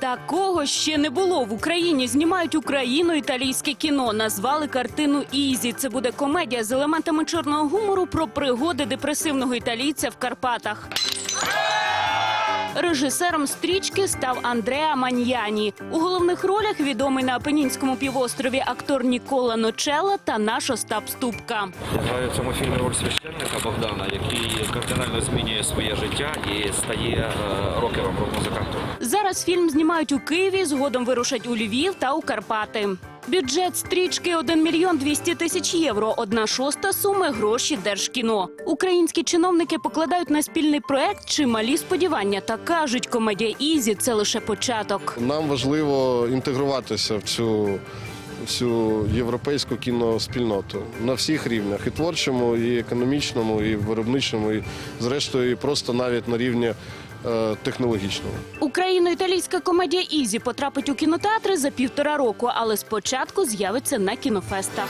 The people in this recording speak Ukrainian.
Такого ще не було в Україні. Знімають україно-італійське кіно. Назвали картину Ізі. Це буде комедія з елементами чорного гумору про пригоди депресивного італійця в Карпатах. Режисером стрічки став Андреа Маньяні. У головних ролях відомий на Апенінському півострові актор Нікола Ночелла та наш Остап Ступка. Я граю в цьому фільмі роль священника Богдана, який кардинально змінює своє життя і стає е, рокером. Зараз фільм знімають у Києві, згодом вирушать у Львів та у Карпати. Бюджет стрічки 1 мільйон 200 тисяч євро. Одна шоста суми гроші держкіно. Українські чиновники покладають на спільний проект чималі сподівання та кажуть, комедія Ізі це лише початок. Нам важливо інтегруватися в цю всю європейську кіноспільноту на всіх рівнях і творчому, і економічному, і виробничому, і зрештою, і просто навіть на рівні е, технологічному. Україно-італійська комедія Ізі потрапить у кінотеатри за півтора року, але спочатку з'явиться на кінофестах.